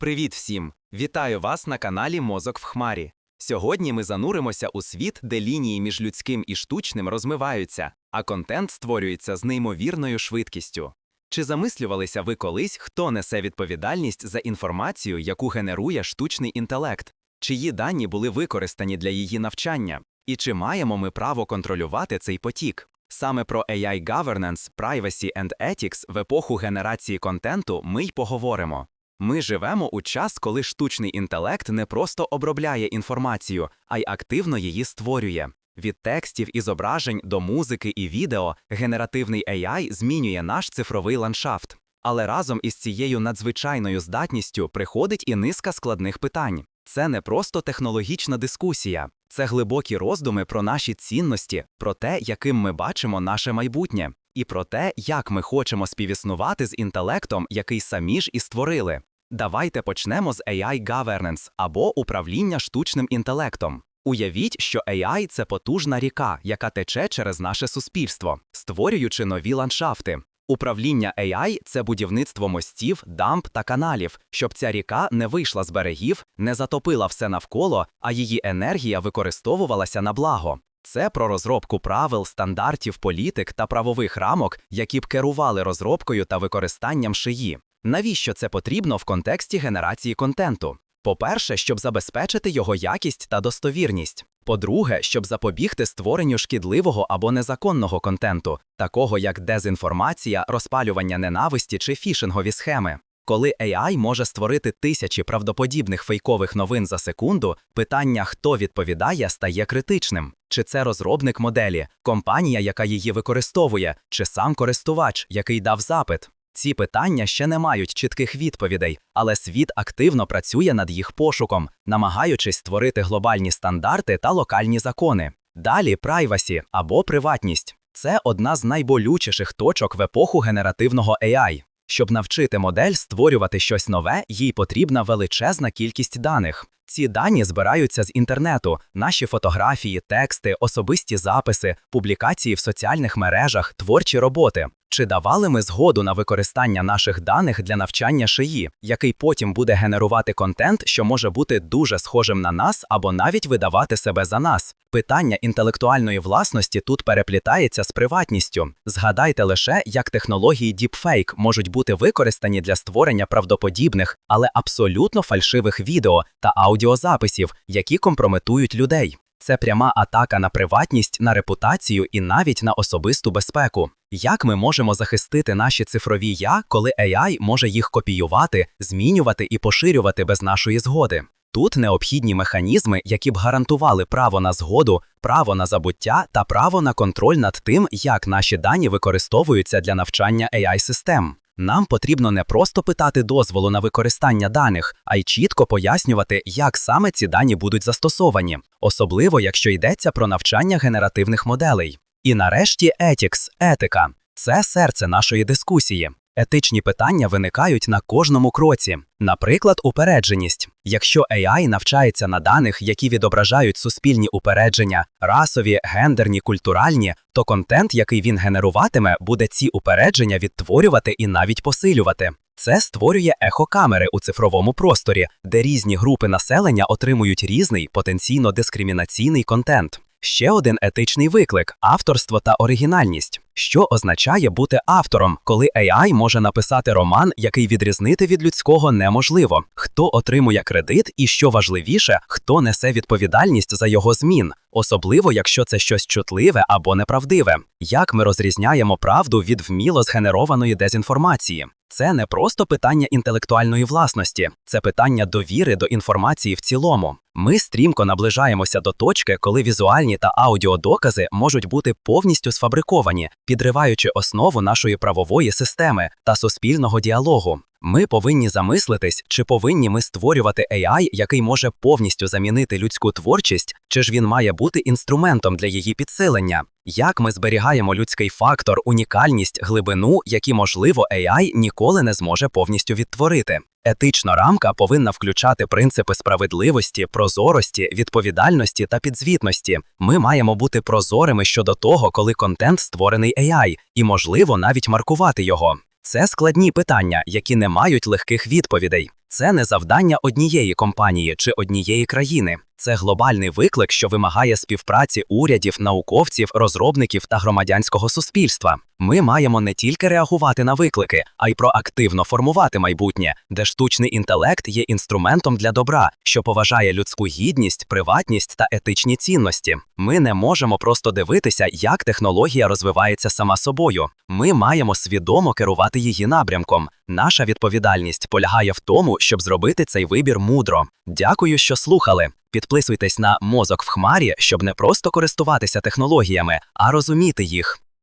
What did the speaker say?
Привіт всім! Вітаю вас на каналі Мозок в Хмарі. Сьогодні ми зануримося у світ, де лінії між людським і штучним розмиваються, а контент створюється з неймовірною швидкістю. Чи замислювалися ви колись, хто несе відповідальність за інформацію, яку генерує штучний інтелект? Чиї дані були використані для її навчання? І чи маємо ми право контролювати цей потік? Саме про AI Governance, Privacy and Ethics в епоху генерації контенту ми й поговоримо. Ми живемо у час, коли штучний інтелект не просто обробляє інформацію, а й активно її створює. Від текстів і зображень до музики і відео генеративний AI змінює наш цифровий ландшафт. Але разом із цією надзвичайною здатністю приходить і низка складних питань. Це не просто технологічна дискусія, це глибокі роздуми про наші цінності, про те, яким ми бачимо наше майбутнє, і про те, як ми хочемо співіснувати з інтелектом, який самі ж і створили. Давайте почнемо з AI Governance або управління штучним інтелектом. Уявіть, що AI – це потужна ріка, яка тече через наше суспільство, створюючи нові ландшафти. Управління AI – це будівництво мостів, дамб та каналів, щоб ця ріка не вийшла з берегів, не затопила все навколо, а її енергія використовувалася на благо. Це про розробку правил, стандартів, політик та правових рамок, які б керували розробкою та використанням шиї. Навіщо це потрібно в контексті генерації контенту? По-перше, щоб забезпечити його якість та достовірність. По-друге, щоб запобігти створенню шкідливого або незаконного контенту, такого як дезінформація, розпалювання ненависті чи фішингові схеми. Коли AI може створити тисячі правдоподібних фейкових новин за секунду, питання, хто відповідає, стає критичним. Чи це розробник моделі, компанія, яка її використовує, чи сам користувач, який дав запит? Ці питання ще не мають чітких відповідей, але світ активно працює над їх пошуком, намагаючись створити глобальні стандарти та локальні закони. Далі прайвасі або приватність це одна з найболючіших точок в епоху генеративного AI. Щоб навчити модель створювати щось нове, їй потрібна величезна кількість даних. Ці дані збираються з інтернету, наші фотографії, тексти, особисті записи, публікації в соціальних мережах, творчі роботи. Чи давали ми згоду на використання наших даних для навчання шиї, який потім буде генерувати контент, що може бути дуже схожим на нас або навіть видавати себе за нас? Питання інтелектуальної власності тут переплітається з приватністю. Згадайте лише, як технології Deepfake можуть бути використані для створення правдоподібних, але абсолютно фальшивих відео та аудіозаписів, які компрометують людей. Це пряма атака на приватність, на репутацію і навіть на особисту безпеку. Як ми можемо захистити наші цифрові я, коли AI може їх копіювати, змінювати і поширювати без нашої згоди? Тут необхідні механізми, які б гарантували право на згоду, право на забуття та право на контроль над тим, як наші дані використовуються для навчання AI-систем. Нам потрібно не просто питати дозволу на використання даних, а й чітко пояснювати, як саме ці дані будуть застосовані, особливо якщо йдеться про навчання генеративних моделей. І нарешті етікс, етика це серце нашої дискусії. Етичні питання виникають на кожному кроці. Наприклад, упередженість. Якщо AI навчається на даних, які відображають суспільні упередження, расові, гендерні, культуральні, то контент, який він генеруватиме, буде ці упередження відтворювати і навіть посилювати. Це створює ехокамери у цифровому просторі, де різні групи населення отримують різний потенційно дискримінаційний контент. Ще один етичний виклик авторство та оригінальність. Що означає бути автором, коли AI може написати роман, який відрізнити від людського неможливо? Хто отримує кредит, і що важливіше, хто несе відповідальність за його змін, особливо якщо це щось чутливе або неправдиве? Як ми розрізняємо правду від вміло згенерованої дезінформації? Це не просто питання інтелектуальної власності, це питання довіри до інформації в цілому. Ми стрімко наближаємося до точки, коли візуальні та аудіодокази можуть бути повністю сфабриковані, підриваючи основу нашої правової системи та суспільного діалогу. Ми повинні замислитись, чи повинні ми створювати AI, який може повністю замінити людську творчість, чи ж він має бути інструментом для її підсилення. Як ми зберігаємо людський фактор, унікальність, глибину, які, можливо, AI ніколи не зможе повністю відтворити. Етична рамка повинна включати принципи справедливості, прозорості, відповідальності та підзвітності. Ми маємо бути прозорими щодо того, коли контент створений AI, і можливо навіть маркувати його. Це складні питання, які не мають легких відповідей. Це не завдання однієї компанії чи однієї країни. Це глобальний виклик, що вимагає співпраці урядів, науковців, розробників та громадянського суспільства. Ми маємо не тільки реагувати на виклики, а й проактивно формувати майбутнє, де штучний інтелект є інструментом для добра, що поважає людську гідність, приватність та етичні цінності. Ми не можемо просто дивитися, як технологія розвивається сама собою. Ми маємо свідомо керувати її напрямком. Наша відповідальність полягає в тому, щоб зробити цей вибір мудро. Дякую, що слухали. Підписуйтесь на мозок в хмарі, щоб не просто користуватися технологіями, а розуміти їх.